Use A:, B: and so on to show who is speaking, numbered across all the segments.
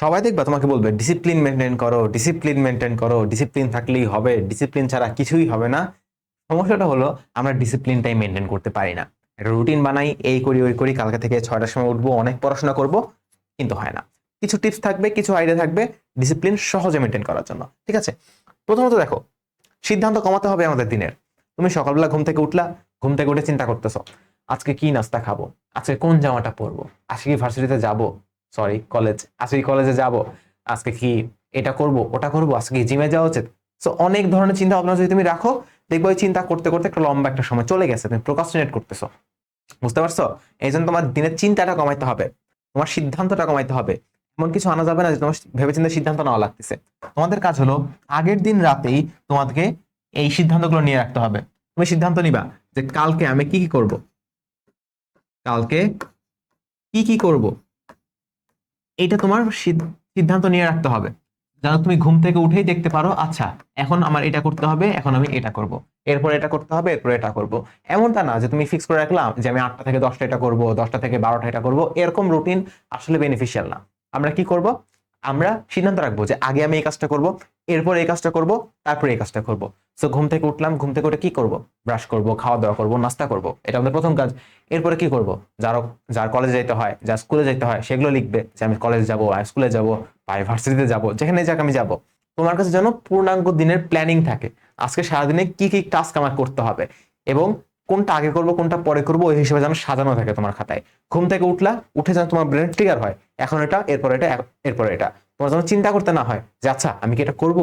A: সবাই দেখবা তোমাকে বলবে ডিসিপ্লিন মেনটেন করো ডিসিপ্লিন মেনটেন করো ডিসিপ্লিন থাকলেই হবে ডিসিপ্লিন ছাড়া কিছুই হবে না। সমস্যাটা হলো, আমরা ডিসিপ্লিনটাই মেনটেন করতে পারি না। একটা রুটিন বানাই, এই করি, ওই করি, কালকে থেকে ছয়টার সময় উঠবো, অনেক পড়াশোনা করব, কিন্তু হয় না। কিছু টিপস থাকবে, কিছু আইডিয়া থাকবে ডিসিপ্লিন সহজে মেনটেন করার জন্য, ঠিক আছে? প্রথমত দেখো, সিদ্ধান্ত কমাতে হবে আমাদের দিনের। তুমি সকালবেলা ঘুম থেকে উঠলা, ঘুম থেকে উঠে চিন্তা করতেছো, আজকে কি নাস্তা খাব? আজকে কোন জামাটা পরবো? আজকে কি ভার্সিটিতে যাব? সরি কলেজ আজকে কলেজে যাব? আজকে কি এটা করব, ওটা করব? আজকে জিমে যাওয়া উচিত? সো অনেক ধরনের চিন্তা ভাবনা যদি তুমি রাখো, দেখবে চিন্তা করতে করতে একটা লম্বা একটা সময় চলে গেছে, তুমি প্রকাশনেট করতেছো। বুঝতে পারছ? এই জন্য তোমার দিনের চিন্তাটা কমাইতে হবে, তোমার সিদ্ধান্তটা কমাইতে হবে। এমন কিছু আনা যাবে না যে তোমার ভেবে ভেবেচিন্তে সিদ্ধান্ত নেওয়া লাগতেছে। তোমাদের কাজ হলো, আগের দিন রাতেই তোমাকে এই সিদ্ধান্তগুলো নিয়ে রাখতে হবে। তুমি সিদ্ধান্ত নিবা যে কালকে আমি কি কি করব? কালকে কি কি করব? এটা তোমার সিদ- সিদ্ধান্ত নিয়ে রাখতে হবে। যেন তুমি ঘুম থেকে উঠেই দেখতে পারো আচ্ছা এখন আমার এটা করতে হবে, এখন আমি এটা করব। এরপর এটা করতে হবে, এরপর এটা করব। এমনটা না যে তুমি ফিক্স করে রাখলাম যে আমি আটটা থেকে দশটা এটা করব, দশটা থেকে বারোটা এটা করব। এরকম রুটিন আসলে বেনিফিশিয়াল না। আমরা কি করব? আমরা সিদ্ধান্ত রাখব যে আগে আমি এই কাজটা করব, এরপর এই কাজটা করব, তারপর এই কাজটা করব। সো ঘুম থেকে উঠলাম, ঘুম থেকে উঠে কি করব? ব্রাশ করব, খাওয়া দাওয়া করব, নাস্তা করব। এটা আমাদের প্রথম কাজ। এরপরে কি করব? যার যার কলেজে যেতে হয়, যার স্কুলে যেতে হয়, সেগুলো লিখবে যে আমি কলেজ যাব স্কুলে যাব বা ইউনিভার্সিটিতে যাব যেখানে যাক আমি যাব। তোমার কাছে যেন পূর্ণাঙ্গ দিনের প্ল্যানিং থাকে। আজকে সারাদিনে কি কি টাস্ক আমার করতে হবে? এবং কোনটা আগে করব, কোনটা পরে করব, ওই হিসেবে যেন সাজানো থাকে তোমার খাতায়। ঘুম থেকে উঠলা, উঠে যেন তোমার ব্রেন ট্রিগার হয়। এখন এটা, এরপর এটা এরপর এটা। তোমার যেন চিন্তা করতে না হয় যে আচ্ছা আমি কি এটা করব?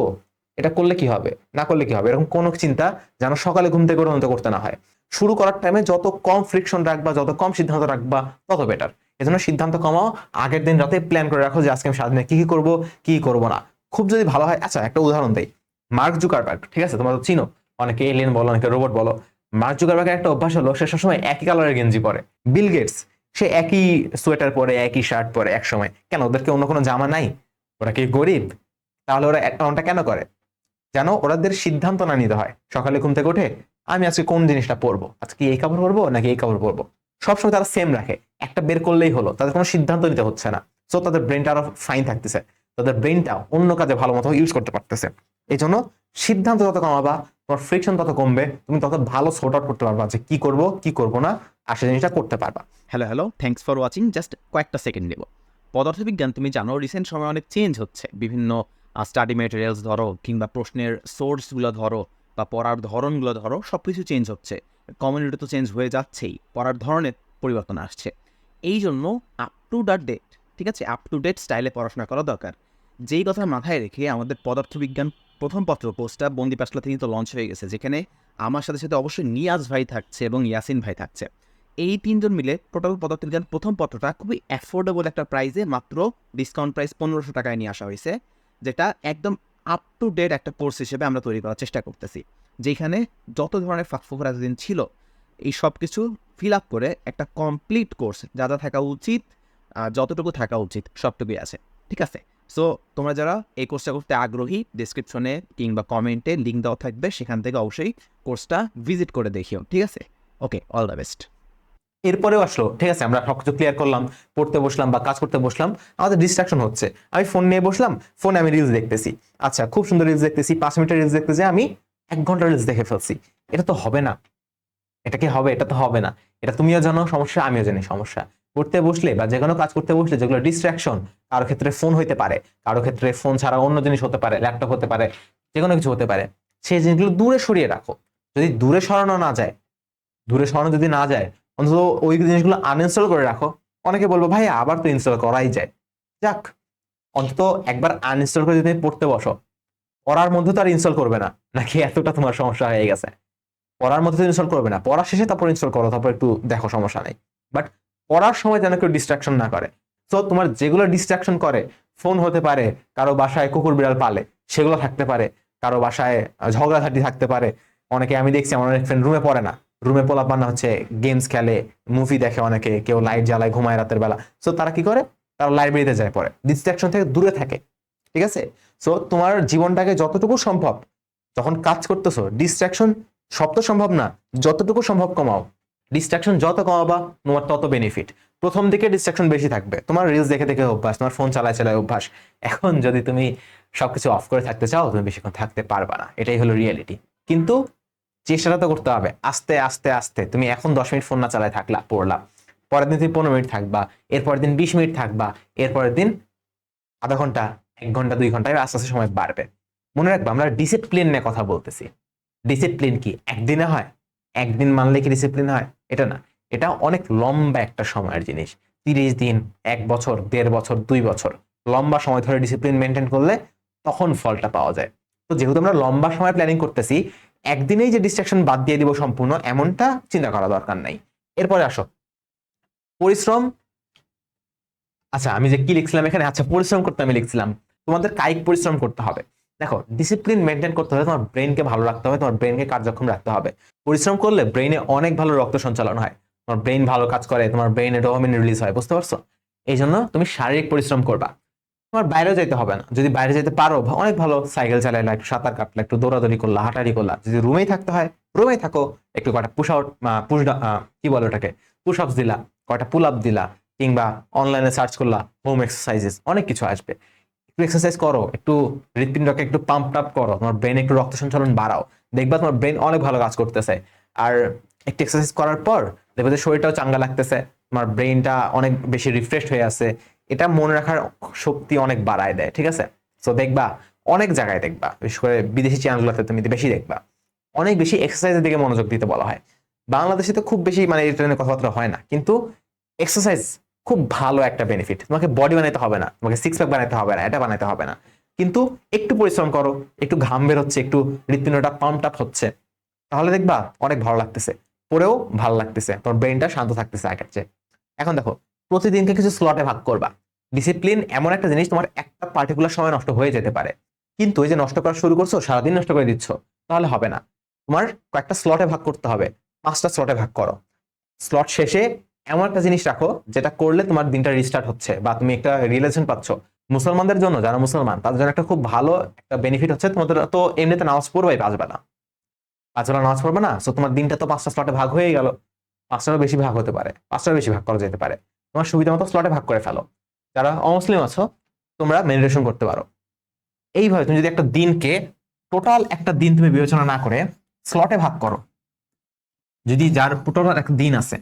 A: এটা করলে কি হবে? না করলে কি হবে? এরকম কোনো চিন্তা যেন সকালে ঘুম থেকে উঠে করতে না হয়। শুরু করার টাইমে যত কম ফ্রিকশন রাখবা, যত কম সিদ্ধান্ত রাখবা, তত বেটার এজন্য সিদ্ধান্ত কমাও। আগের দিন রাতে প্ল্যান করে রাখো যে, আজকে আমি সারাদিনে কি কি করব কি করব না? খুব যদি ভালো হয় আচ্ছা একটা উদাহরণ দেই। মার্ক জুকারবার্গ, ঠিক আছে? তোমরা তো চিনো। অনেকে এলিয়েন বলো, অনেকে রোবট বলো। মার্ক জুকারবার্গের একটা অভ্যাস হলো, সে সবসময় একই কালারের গেঞ্জি পরে। বিল গেটস সে একই সোয়েটার পরে, একই শার্ট পরে এক সময় কেন ওদেরকে অন্য কোনো জামা নাই? ওরা কি গরিব? তাহলে ওরা এমনটা কেন করে? যেন ওরাদের সিদ্ধান্ত না নিতে হয়। সকালে ঘুম থেকে উঠে, আমি আজকে কোন জিনিসটা পরবো? আজকে এই কাপড় পরবো, নাকি এই কাপড় পরবো? সবসময় তারা সেম রাখে। একটা বের করলেই হলো, তাদের কোনো সিদ্ধান্ত নিতে হচ্ছে না। সো তাদের ব্রেনটা আরও ফাইন থাকতেছে। তাদের ব্রেনটা অন্য কাজে ভালো মতো ইউজ করতে পারতেছে। এই জন্য সিদ্ধান্ত যত কমাবা তোমার ফ্রিকশন তত কমবে, তুমি তত ভালো সোর্ট আউট করতে পারবা যে কি করব কি করব না, আর সেই জিনিসটা করতে পারবা।
B: Hello hello thanks for watching just কয়েকটা সেকেন্ড নেব। পদার্থবিজ্ঞান, তুমি জানো রিসেন্ট সময় অনেক চেঞ্জ হচ্ছে। বিভিন্ন স্টাডি ম্যাটেরিয়ালস ধরো, কিংবা প্রশ্নের সোর্সগুলো ধরো, বা পড়ার ধরনগুলো ধরো সব কিছু চেঞ্জ হচ্ছে। কমিউনিটি তো চেঞ্জ হয়ে যাচ্ছেই, পড়ার ধরনের পরিবর্তন আসছে। এই জন্য আপ টু দ্য ডেট ঠিক আছে? আপ টু ডেট স্টাইলে পড়াশোনা করা দরকার। যেই কথা মাথায় রেখে আমাদের পদার্থবিজ্ঞান প্রথম পত্র কোর্সটা বন্দি পাশলা থেকে তো লঞ্চ হয়ে গেছে, যেখানে আমার সাথে সাথে অবশ্যই নিয়াজ ভাই থাকছে এবং ইয়াসিন ভাই থাকছে। এই তিনজন মিলে টোটাল পদার্থবিজ্ঞান প্রথম পত্রটা খুবই অ্যাফোর্ডেবল একটা প্রাইসে মাত্র ডিসকাউন্ট প্রাইস পনেরোশো টাকায় নিয়ে আসা হয়েছে, যেটা একদম আপ টু ডেট একটা কোর্স হিসেবে আমরা তৈরি করার চেষ্টা করতেছি, যেখানে যত ধরনের ফাঁকফোকর এতদিন ছিল, এই সব কিছু ফিল আপ করে একটা কমপ্লিট কোর্স যা যা থাকা উচিত যতটুকু থাকা উচিত, সবটুকুই আছে, ঠিক আছে? সো তোমরা যারা এই কোর্সটা করতে আগ্রহী ডিসক্রিপশনে কিংবা কমেন্টে লিঙ্ক দেওয়া থাকবে, সেখান থেকে অবশ্যই কোর্সটা ভিজিট করে দেখিও, ঠিক আছে? ওকে অল দ্য বেস্ট
A: এরপরেও আসলো, ঠিক আছে, আমরা সবকিছু ক্লিয়ার করলাম, পড়তে বসলাম বা কাজ করতে বসলাম, আমাদের ডিস্ট্রাকশন হচ্ছে। আমি ফোন নিয়ে বসলাম ফোনে আমি রিলস দেখতেছি। আচ্ছা খুব সুন্দর রিলস দেখতেছি, পাঁচ মিনিটের রিলস দেখতেছি, আমি এক ঘণ্টা রিলস দেখে ফেলছি। এটা তো হবে না। এটা কি হবে? এটা তো হবে না। এটা তুমিও জানো, সমস্যা, আমিও জানি, সমস্যা। পড়তে বসলে বা যে কোনো কাজ করতে বসলে, যেগুলো ডিস্ট্রাকশন কারও ক্ষেত্রে ফোন হইতে পারে, কারও ক্ষেত্রে ফোন ছাড়া অন্য জিনিস হতে পারে ল্যাপটপ হতে পারে যে কোনো কিছু হতে পারে, সেই জিনিসগুলো দূরে সরিয়ে রাখো। যদি দূরে সরানো না যায়, দূরে সরানো যদি না যায়, অন্তত ওই জিনিসগুলো আনইনস্টল করে রাখো। অনেকে বলব, ভাই, আবার তো ইনস্টল করাই যায়। যাক, অন্তত একবার আনইনস্টল করে যদি পড়তে বসো, পড়ার মধ্যে তো আর ইনস্টল করবে না, নাকি এতটা তোমার সমস্যা হয়ে গেছে? পড়ার মধ্যে তো ইনস্টল করবে না, পড়া শেষে তারপর ইনস্টল করো, তারপর একটু দেখো সমস্যা নেই। বাট পড়ার সময় যেন কেউ ডিস্ট্রাকশন না করে। তো তোমার যেগুলো ডিস্ট্রাকশন করে ফোন হতে পারে, কারও বাসায় কুকুর বিড়াল পালে, সেগুলো থাকতে পারে, কারও বাসায় ঝগড়াঝাটি থাকতে পারে। অনেকে আমি দেখছি, আমার অনেক ফ্রেন্ড রুমে পড়ে না। রুমে পোলা পান্না হচ্ছে গেমস খেলে মুভি দেখে অনেকে, কেউ লাইট জ্বালায়, ঘুমায় রাতের বেলা। সো তারা কি করে? তারা লাইব্রেরিতে যায় পড়ে। ডিস্ট্রাকশন থেকে দূরে থাকে। ঠিক আছে? সো তোমার জীবনটাকে যতটুকু সম্ভব, যখন কাজ করতেছো ডিস্ট্রাকশন সব তো সম্ভব না, যতটুকু সম্ভব কমাও। ডিস্ট্রাকশন যত কমাবা, তোমার তত বেনিফিট প্রথম দিকে ডিস্ট্রাকশন বেশি থাকবে। তোমার রিলস দেখে দেখে অভ্যাস, তোমার ফোন চালায় চালায় অভ্যাস। এখন যদি তুমি সবকিছু অফ করে থাকতে চাও, তুমি বেশিক্ষণ থাকতে পারবা না। এটাই হলো রিয়েলিটি কিন্তু চেষ্টাটা তো করতে হবে। আস্তে আস্তে আস্তে। তুমি এখন দশ মিনিট ফোন না চালায় থাকলা, পড়লা। পরের দিন তুমি পনেরো মিনিট থাকবা। এরপরের দিন বিশ মিনিট থাকবা। এরপরের দিন আধা ঘণ্টা, এক ঘণ্টা, দুই ঘণ্টা আস্তে আস্তে সময় বাড়বে। মনে রাখবা, আমরা ডিসিপ্লিন নিয়ে কথা বলতেছি। ডিসিপ্লিন কি? একদিনে হয়? একদিন মানলে কি ডিসিপ্লিন হয়? এটা না, এটা অনেক লম্বা একটা সময়ের জিনিস। তিরিশ দিন, এক বছর, দেড় বছর, দুই বছর। লম্বা সময় ধরে ডিসিপ্লিন মেনটেন করলে তখন ফলটা পাওয়া যায়। তো যেহেতু আমরা লম্বা সময় প্ল্যানিং করতেছি, একদিনেই যে ডিস্ট্রাকশন বাদ দিয়ে দিব সম্পূর্ণ, এমনটা চিন্তা করা দরকার নাই। এরপরে আসো। পরিশ্রম। আচ্ছা আমি যে কি লিখছিলাম এখানে? আচ্ছা পরিশ্রম করতে আমি লিখছিলাম। তোমাদের কায়িক পরিশ্রম করতে হবে। দেখো ডিসিপ্লিন মেনটেন করতে হলে তোমার ব্রেনকে ভালো রাখতে হবে, তোমার ব্রেনকে কার্যক্ষম রাখতে হবে। পরিশ্রম করলে ব্রেনে অনেক ভালো রক্ত সঞ্চালন হয়। তোমার ব্রেন ভালো কাজ করে, তোমার ব্রেনে ডোপামিন রিলিজ হয়, বুঝতে পারছ? এই জন্য তুমি শারীরিক পরিশ্রম করবা। তোমার বাইরেও যেতে হবে না। যদি বাইরে যেতে পারো অনেক ভালো সাইকেল চালাইলা, একটু সাঁতার কাটলা, একটু দৌড়াদৌড়ি করলা, হাঁটাহাঁটি করলা, যদি রুমেই থাকতে হয় রুমেই থাকো, একটু কয়টা পুশ আউট পুশ কি বলো ওটাকে? পুশ আপস দিলা, কয়টা পুল আপ দিলা, কিংবা অনলাইনে সার্চ করলা হোম এক্সারসাইজেস অনেক কিছু আসবে। একটু এক্সারসাইজ করো, একটু হৃৎপিণ্ডকে একটু পাম্প আপ করো, তোমার ব্রেন একটু রক্ত সঞ্চালন বাড়াও। দেখবা তোমার ব্রেন অনেক ভালো কাজ করতেছে। আর একটু এক্সারসাইজ করার পর দেখবে যে শরীরটাও চাঙ্গা লাগতেছে, তোমার ব্রেনটা অনেক বেশি রিফ্রেশ হয়ে আছে। এটা মনে রাখার শক্তি অনেক বাড়ায় দেয়, ঠিক আছে? সো দেখবা, অনেক জায়গায় দেখবা, বিশেষ করে বিদেশি চ্যানেলগুলোতে তুমি বেশি দেখবা। অনেক বেশি এক্সারসাইজের দিকে মনোযোগ দিতে বলা হয়। বাংলাদেশে তো খুব বেশি মানে এটা নিয়ে কথাবার্তা হয় না। কিন্তু এক্সারসাইজ খুব ভালো একটা বেনিফিট তোমাকে বডি বানাইতে হবে না, তোমাকে সিক্স প্যাক বানাইতে হবে না, এটা বানাইতে হবে না। কিন্তু একটু পরিশ্রম করো, একটু ঘাম বের হচ্ছে, একটু হৃৎপিণ্ডটা পাম্প আপ হচ্ছে, তাহলে দেখবা অনেক ভালো লাগতেছে পরেও ভালো লাগতেছে, তোমার ব্রেনটা শান্ত থাকতেছে আগের চেয়ে। এখন দেখো, প্রতিদিনকে কিছু স্লটে ভাগ করবা। ডিসিপ্লিন এমন একটা জিনিস, তোমার একটা পার্টিকুলার সময় নষ্ট হয়ে যেতে পারে। কিন্তু এই যে নষ্ট করা শুরু করছ, সারাদিন নষ্ট করে দিচ্ছ, তাহলে হবে না। তোমার কয়েকটা স্লটে ভাগ করতে হবে, পাঁচটা স্লটে ভাগ করো। স্লট শেষে এমন একটা জিনিস রাখো, যেটা করলে তোমার দিনটা রিস্টার্ট হচ্ছে বা তুমি একটা রিলেশন পাচ্ছ। মুসলমানদের জন্য, যারা মুসলমান, তাদের জন্য একটা খুব ভালো একটা বেনিফিট হচ্ছে তোমাদের, তো এমনিতে নামাজ পড়বে পাঁচ বেলা পাঁচ বেলা নামাজ পড়বে না সো তোমার দিনটা তো পাঁচটা স্লটে ভাগ হয়ে গেল। পাঁচটারও বেশি ভাগ হতে পারে, পাঁচটারও বেশি ভাগ করা যেতে পারে। তোমার সুবিধা মতো স্লটে ভাগ করে ফেলো। যারা অমুসলিম আছো, তোমরা মেডিটেশন করতে পারো। এইভাবে তুমি যদি একটা দিনকে টোটাল একটা দিন তুমি বিবেচনা না করে স্লটে ভাগ করো। যদি যার টোটাল একটা দিন আছে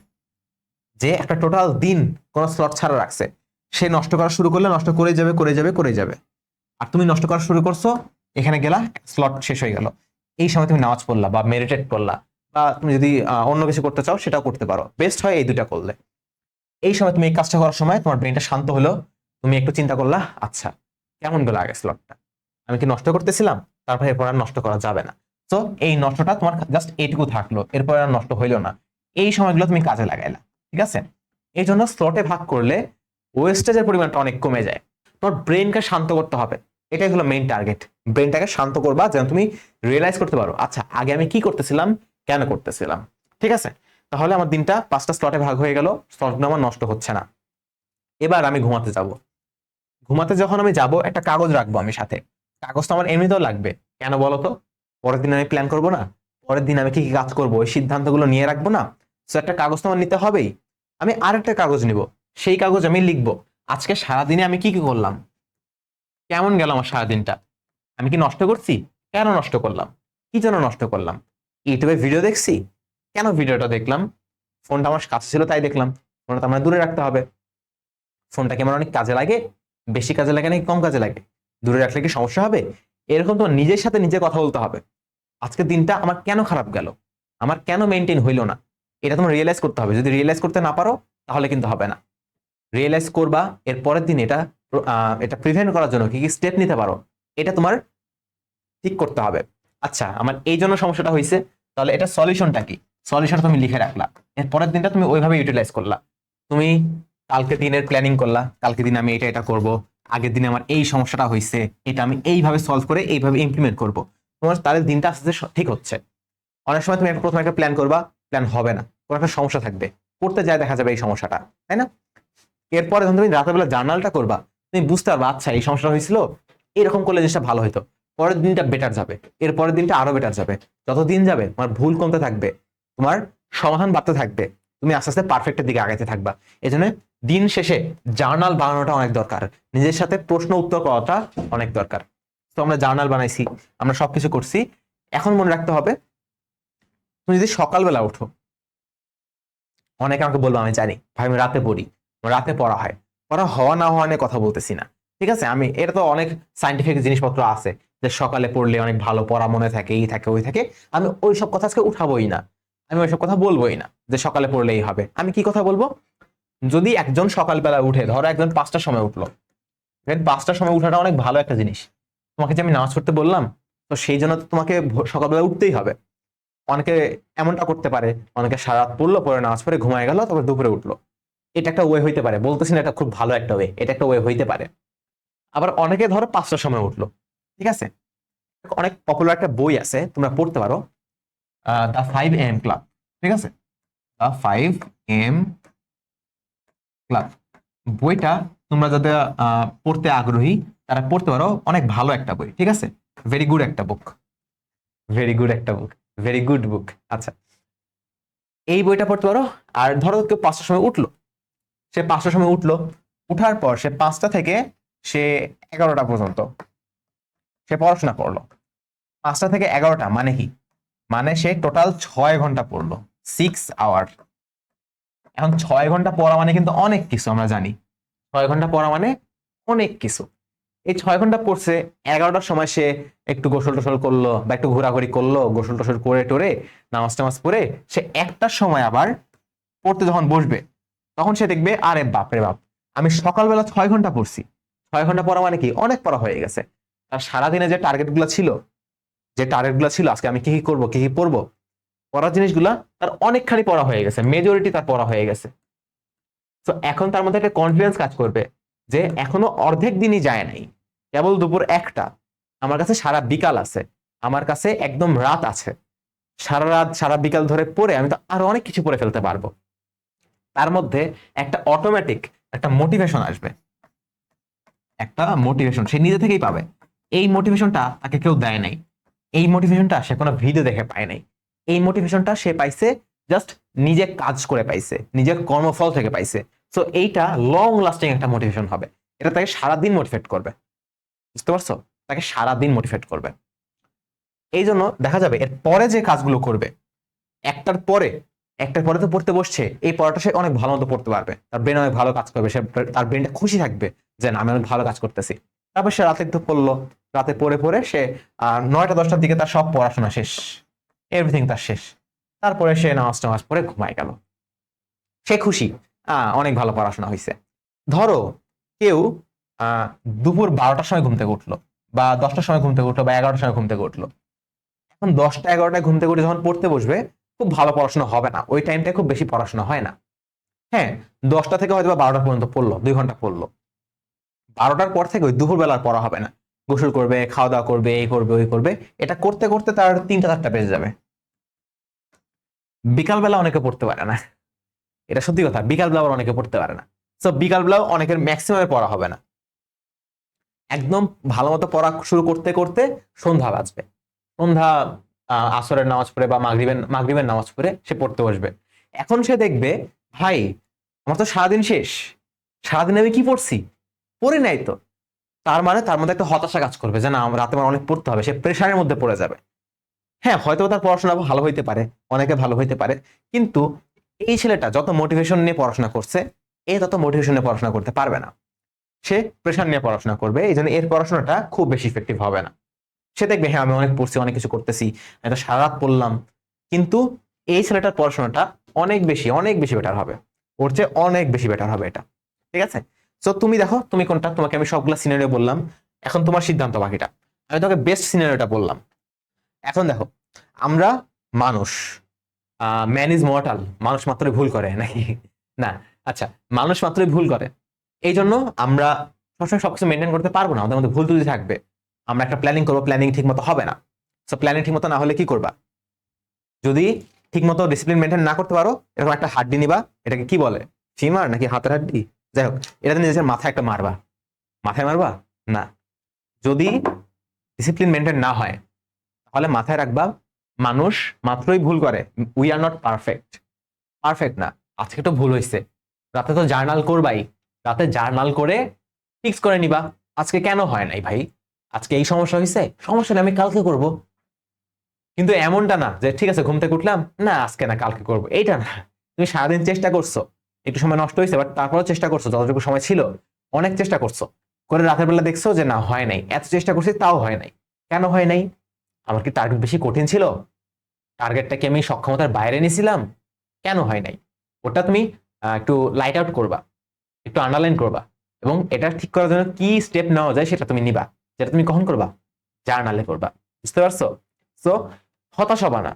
A: যে একটা টোটাল দিন কোন স্লট ছাড়া রাখছে, সে নষ্ট করা শুরু করলে নষ্ট করে যাবে করে যাবে করে যাবে। আর তুমি নষ্ট করা শুরু করছ, এখানে গেলা স্লট শেষ হয়ে গেল। এই সময় তুমি নামাজ পড়লা বা মেডিটেট করলা বা তুমি যদি অন্য কিছু করতে চাও সেটাও করতে পারো। বেস্ট হয় এই দুটা করলে। এই সময় তুমি এই কাজটা করার সময় তোমার ব্রেনটা শান্ত হলো, তুমি একটু চিন্তা করলা আচ্ছা কেমন গেল আগে স্লটটা আমি কি নষ্ট করতেছিলাম? তারপরে এরপর আর নষ্ট করা যাবে না। তো এই নষ্টটা তোমার জাস্ট এইটুকু থাকল, এরপর আর নষ্ট হইল না। এই সময়গুলো তুমি কাজে লাগাইলা। ঠিক আছে? এই জন্য স্লটে ভাগ করলে ওয়েস্টেজের পরিমাণটা অনেক কমে যায়। তোমার ব্রেনকে শান্ত করতে হবে। এটাই হলো মেইন টার্গেট ব্রেনটাকে শান্ত করবা যেন তুমি রিয়েলাইজ করতে পারো আচ্ছা আগে আমি কি করতেছিলাম, কেন করতেছিলাম? ঠিক আছে? তাহলে আমার দিনটা পাঁচটা স্লটে ভাগ হয়ে গেল স্লটগুলো আমার নষ্ট হচ্ছে না। এবার আমি ঘুমাতে যাব। ঘুমাতে যখন আমি যাব, একটা কাগজ রাখব আমি সাথে। কাগজ তো আমার এমনিতেও লাগবে। কেন বলো তো? পরের দিন আমি প্ল্যান করব না? পরের দিন আমি কি কি কাজ করব? ওই সিদ্ধান্তগুলো নিয়ে রাখব না? তো একটা কাগজ তো আমার নিতে হবেই। আমি আরেকটা কাগজ নিব। সেই কাগজ আমি লিখব। আজকে সারাদিনে আমি কি কি করলাম? কেমন গেল আমার সারাদিনটা? আমি কি নষ্ট করছি? কেন নষ্ট করলাম? কি জন্য নষ্ট করলাম? ইউটিউবে ভিডিও দেখছি? কেন ভিডিওটা দেখলাম? ফোনটা আমার কাছে ছিল, তাই দেখলাম। ফোনটা তো আমার দূরে রাখতে হবে। ফোনটা আমার অনেক কাজে লাগে। বেশি কাজে লাগে নাকি কম কাজে লাগে? দূরে রাখলে কি সমস্যা হবে? এরকম তোমার নিজের সাথে নিজে কথা বলতে হবে। আজকের দিনটা আমার কেন খারাপ গেল? আমার কেন মেনটেন হইল না? এটা তোমার রিয়েলাইজ করতে হবে। যদি রিয়েলাইজ করতে না পারো, তাহলে কিন্তু হবে না। রিয়েলাইজ করবা, এর পরের দিন এটা এটা প্রিভেন্ট করার জন্য কি কি স্টেপ নিতে পারো, এটা তোমার ঠিক করতে হবে। আচ্ছা আমার এই জন্য সমস্যাটা হয়েছে তাহলে এটা সলিউশনটা কি? সলিউশন তুমি লিখে রাখলা। এর পরের দিনটা তুমি ওইভাবে ইউটিলাইজ করলা। তুমি কালকে দিনের প্ল্যানিং করলা, কালকে দিন আমি এটা এটা করব, আগের দিনে আমার এই সমস্যাটা হয়েছে এটা আমি এইভাবে সলভ করে এইভাবে ইমপ্লিমেন্ট করব। তোমার তাহলে দিনটা আস্তে আস্তে ঠিক হচ্ছে। অনেক সময় তুমি একটা- প্রথমে একটা প্ল্যান করবা প্ল্যান হবে না। কোনো একটা সমস্যা থাকবে। করতে যায় দেখা যাবে এই সমস্যাটা, তাই না? এরপরে যখন তুমি রাতের জার্নালটা করবা, তুমি বুঝতে পারবা আচ্ছা এই সমস্যাটা হয়েছিল, এরকম করলে জিনিসটা ভালো হতো পরের দিনটা বেটার যাবে এর পরের দিনটা আরও বেটার যাবে। যত দিন যাবে, তোমার ভুল কমতে থাকবে, তোমার সমাধান বাড়তে থাকবে, তুমি আস্তে আস্তে পারফেক্টের দিকে আগাইতে থাকবা। এই জন্য দিন শেষে জার্নাল বানানোটা অনেক দরকার, নিজের সাথে প্রশ্ন উত্তর করাটা অনেক দরকার। তো আমরা জার্নাল বানাইছি, আমরা সবকিছু করছি, এখন মনে রাখতে হবে, তুমি যদি সকালবেলা ওঠো অনেকে আমাকে বলব, আমি জানি, ভাই, আমি রাতে পড়ি, রাতে পড়া হয়। পড়া হওয়া না হওয়া নিয়ে কথা বলতেছি না। ঠিক আছে? আমি, এটা তো অনেক সাইন্টিফিক জিনিসপত্র আছে যে সকালে পড়লে অনেক ভালো, পড়া মনে থাকে, এই থাকে, ওই থাকে। আমি ওই সব কথা আজকে উঠাবোই না। আমি ওইসব কথা বলবোই না যে সকালে পড়লেই হবে। আমি কি কথা বলব? যদি একজন সকালবেলা উঠে, ধরো একজন পাঁচটার সময় উঠল পাঁচটার সময় উঠাটা অনেক ভালো একটা জিনিস। তোমাকে যে আমি নামাজ পড়তে বললাম, তো সেই জন্য তো তোমাকে সকালবেলা উঠতেই হবে। অনেকে এমনটা করতে পারে, অনেকে সারা রাত পড়ল পরে নামাজ পড়ে ঘুমায় গেল, তারপর দুপুরে উঠল। এটা একটা ওয়ে হইতে পারে। বলতেছি না এটা খুব ভালো একটা ওয়ে এটা একটা ওয়ে হইতে পারে। আবার অনেকে ধরো পাঁচটার সময় উঠল, ঠিক আছে? অনেক পপুলার একটা বই আছে, তোমরা পড়তে পারো দ্য ফাইভ এম ক্লাব ঠিক আছে? দ্য ফাইভ এম ক্লাব বইটা তোমরা যাদের পড়তে আগ্রহী, তারা পড়তে পারো। অনেক ভালো একটা বই, ঠিক আছে? ভেরি গুড একটা বুক ভেরি গুড একটা বুক ভেরি গুড বুক আচ্ছা। এই বইটা পড়তে পারো? আর ধরো কেউ পাঁচটার সময় উঠল। সে পাঁচটার সময় উঠল, উঠার পর সে পাঁচটা থেকে সে এগারোটা পর্যন্ত সে পড়াশোনা করল। পাঁচটা থেকে এগারোটা মানে কি? মানে সে টোটাল ছয় ঘণ্টা পড়ল। সিক্স আওয়ার এখন ছয় ঘণ্টা পড়া মানে কিন্তু অনেক কিছু, আমরা জানি। ছয় ঘণ্টা পড়া মানে অনেক কিছু। এই ছয় ঘণ্টা পড়ছে, এগারোটার সময় সে একটু গোসল টোসল করল বা একটু ঘোরাঘুরি করল, গোসল টোসল করে টোরে নামাজ টামাজ পড়ে সে একটার সময় আবার পড়তে যখন বসবে, তখন সে দেখবে, আরে বাপ রে বাপ, আমি সকালবেলা ছয় ঘণ্টা পড়ছি। ছয় ঘণ্টা পড়া মানে কি? অনেক পড়া হয়ে গেছে। তার সারাদিনে যে টার্গেটগুলো ছিল, যে টার্গেটগুলো ছিল, আজকে আমি কি কি করব, কি কি পড়ব, পড়ার জিনিসগুলা তার অনেকখানি পড়া হয়ে গেছে মেজরিটি তার পড়া হয়ে গেছে। তো এখন তার মধ্যে একটা কনফিডেন্স কাজ করবে। যে এখনও অর্ধেক দিনই যায় নাই। কেবল দুপুর একটা। আমার কাছে সারা বিকাল আছে। আমার কাছে একদম রাত আছে। সারা রাত, সারা বিকাল ধরে পড়ে আমি তো আরও অনেক কিছু পড়ে ফেলতে পারব। তার মধ্যে একটা অটোমেটিক একটা মোটিভেশন আসবে। একটা মোটিভেশন সে নিজে থেকেই পাবে। এই মোটিভেশনটা তাকে কেউ দেয় নাই। এই মোটিভেশনটা সে কোনো ভিডিও দেখে পায় নাই। এই মোটিভেশনটা সে পাইছে জাস্ট নিজে কাজ করে পাইছে। নিজের কর্মফল থেকে পাইছে। সো এইটা লং লাস্টিং একটা মোটিভেশন হবে। এটা তাকে সারাদিন মোটিভেট করবে। বুঝতে পারছ? তাকে সারাদিন মোটিভেট করবে। এই জন্য দেখা যাবে এর পরে যে কাজগুলো করবে, একটার পরে একটার পরে তো পড়তে বসছে, এই পড়াটা সে অনেক ভালো মতো পড়তে পারবে। তার ব্রেন অনেক ভালো কাজ করবে, সে তার ব্রেনটা খুশি থাকবে যে আমি অনেক ভালো কাজ করতেছি। তারপর সে রাতে একটু পড়ল। রাতে পড়ে পড়ে সে নয়টা, দশটার দিকে তার সব পড়াশোনা শেষ। এভরিথিং তার শেষ। তারপরে সে নামাজ, টামাজ পরে ঘুমায় গেল। সে খুশি। অনেক ভালো পড়াশোনা হয়েছে ধরো, কেউ দুপুর বারোটার সময় ঘুম থেকে উঠল, বা দশটার সময় ঘুম থেকে উঠল, বা এগারোটার সময় ঘুম থেকে উঠল। এখন দশটা, এগারোটায় ঘুম থেকে উঠে যখন পড়তে বসবে, খুব ভালো পড়াশোনা হবে না। ওই টাইমটায় খুব বেশি পড়াশোনা হয় না। হ্যাঁ দশটা থেকে হয়তো বা বারোটা পর্যন্ত পড়ল, দুই ঘণ্টা পড়ল। বারোটার পর থেকে ওই দুপুর বেলার পড়া হবে না। গোসল করবে খাওয়া দাওয়া করবে, এই করবে, ওই করবে। এটা করতে করতে তার তিনটা, চারটা বেজে যাবে। বিকালবেলা অনেকে পড়তে পারে না। এটা সত্যি কথা বিকালবেলা আবার অনেকে পড়তে পারে না। তো বিকালবেলাও অনেকের ম্যাক্সিমামে পড়া হবে না। একদম ভালো মতো পড়া শুরু করতে করতে সন্ধ্যা বাজবে। সন্ধ্যা আসরের নামাজ পড়ে বা মাগরিবের মাগরিবের নামাজ পড়ে সে পড়তে বসবে। এখন সে দেখবে, ভাই, আমার তো সারাদিন শেষ। সারাদিন আমি কি পড়ছি? পড়ি নাই তো। তার মানে তার মধ্যে একটা হতাশা কাজ করবে যে না রাতে আমার অনেক পড়তে হবে। সে প্রেশারের মধ্যে পড়ে যাবে। হ্যাঁ হয়তো তার পড়াশোনা ভালো হইতে পারে, অনেকে ভালো হইতে পারে। কিন্তু এই ছেলেটা যত মোটিভেশন নিয়ে পড়াশোনা করছে, এ তত মোটিভেশন নিয়ে পড়াশোনা করতে পারবে না। সে প্রেশার নিয়ে পড়াশোনা করবে, এই জন্য এর পড়াশোনাটা খুব বেশি ইফেক্টিভ হবে না। সে দেখবে হ্যাঁ আমি অনেক পড়ছি, অনেক কিছু করতেছি তো সারা রাত পড়লাম। কিন্তু এই ছেলেটার পড়াশোনাটা অনেক বেশি অনেক বেশি বেটার হবে। ওর চেয়ে অনেক বেশি বেটার হবে এটা। ঠিক আছে? তো তুমি দেখো, তুমি কোনটা? তোমাকে আমি সবগুলা সিনারিও বললাম। এখন তোমার সিদ্ধান্ত বাকিটা। আমি তোমাকে বেস্ট সিনারিওটা বললাম। এখন দেখো, আমরা মানুষ। ম্যান ইজ মর্টাল মানুষ মাত্রই ভুল করে, নাকি? না আচ্ছা মানুষ মাত্রই ভুল করে। এই জন্য আমরা সবসময় সবকিছু মেনটেন করতে পারব না, আমাদের মধ্যে ভুল ত্রুটি থাকবে। আমরা একটা প্ল্যানিং করব প্ল্যানিং ঠিক মতো হবে না। সো প্ল্যানিং ঠিক মতো না হলে কি করবা? যদি ঠিক মতো ডিসিপ্লিন মেনটেন না করতে পারো, এরকম একটা হাড্ডি নিবা, এটাকে কি বলে? ফিমার নাকি হাতের হাড্ডি? যাই হোক, এটাতে নিজের মাথায় একটা মারবা। মাথায় মারবা? না। যদি ডিসিপ্লিন মেনটেন না হয়, তাহলে মাথায় রাখবা মানুষ মাত্রই ভুল করে। We are not perfect perfect না। আজকে তো ভুল হয়েছে রাতে তো জার্নাল করবাই। রাতে জার্নাল করে ফিক্স করে নিবা। আজকে কেন হয় নাই ভাই? আজকে এই সমস্যা হয়েছে সমস্যা আমি কালকে করব। কিন্তু এমনটা না যে, ঠিক আছে, ঘুম থেকে উঠলাম। না, আজকে না, কালকে করব। এইটা না। তুমি সারাদিন চেষ্টা করছ। একটু সময় নষ্ট হয়েছে বাট তারপরেও চেষ্টা করছ। যতটুকু সময় ছিল, অনেক চেষ্টা করছ। করে রাতের বেলা দেখছ যে, না, হয় নাই। এত চেষ্টা করছি, তাও হয় নাই। কেন হয় নাই? আমার কি টার্গেট বেশি কঠিন ছিল? টার্গেটটা কি আমি সক্ষমতার বাইরে নিয়েছিলাম কেন হয় নাই? ওটা তুমি একটু লাইট আউট করবা, একটু আন্ডারলাইন করবা এবং এটা ঠিক করার জন্য কি স্টেপ নেওয়া যায় সেটা তুমি নিবা, যেটা তুমি কখন করবা? জার্নালে করবা, বুঝতে পারছ? সো হতাশ হবা না,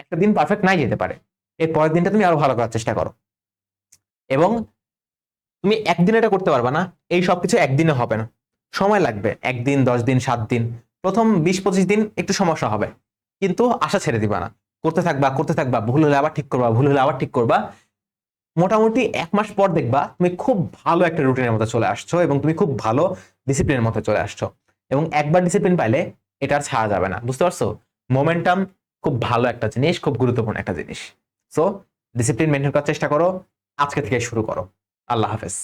A: একটা দিন পারফেক্ট নাই যেতে পারে, এর পরের দিনটা তুমি আরও ভালো করার চেষ্টা করো এবং তুমি একদিন এটা করতে পারবা না, এই সব কিছু একদিনে হবে না, সময় লাগবে, একদিন, দশ দিন, সাত দিন প্রথম বিশ পঁচিশ দিন একটু সমস্যা হবে। কিন্তু আশা ছেড়ে দিবা না। করতে থাকবা করতে থাকবা, ভুল হলে আবার ঠিক করবা, ভুল হলে আবার ঠিক করবা। মোটামুটি এক মাস পর দেখবা তুমি খুব ভালো একটা রুটিনের মধ্যে চলে আসছো এবং তুমি খুব ভালো ডিসিপ্লিনের মধ্যে চলে আসছো। এবং একবার ডিসিপ্লিন পাইলে এটা আর ছাড়া যাবে না। বুঝতে পারছ? মোমেন্টাম খুব ভালো একটা জিনিস, খুব গুরুত্বপূর্ণ একটা জিনিস। সো ডিসিপ্লিন মেনটেন করার চেষ্টা করো। আজকে থেকে শুরু করো। আল্লাহ হাফেজ।